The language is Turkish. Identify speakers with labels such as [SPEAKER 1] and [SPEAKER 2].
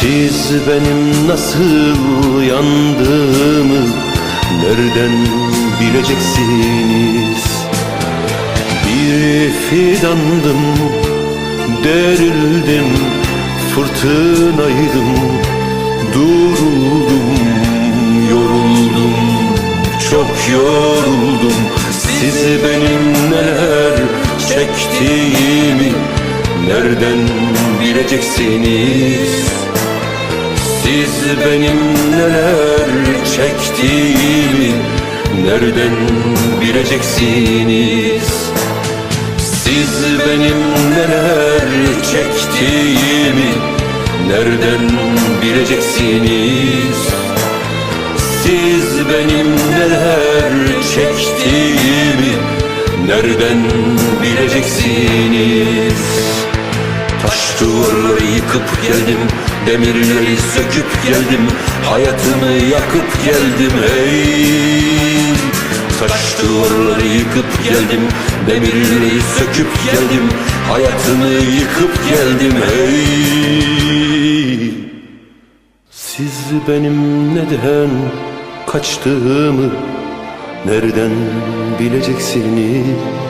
[SPEAKER 1] Siz benim nasıl yandığımı Nereden bileceksiniz? Bir fidandım Derildim Fırtınaydım Duruldum Yoruldum Çok yoruldum. Siz benim neler çektiğimi Nereden bileceksiniz Siz benim neler çektiğimi Nereden bileceksiniz? Siz benim neler çektiğimi Nereden bileceksiniz? Siz benim neler çektiğimi Nereden bileceksiniz? Taş duvarları yıkıp geldim Demirleri söküp geldim Hayatımı yakıp geldim hey. Taş duvarları yıkıp geldim Demirleri söküp geldim Hayatımı yıkıp geldim hey. Siz benim neden kaçtığımı Nereden bileceksiniz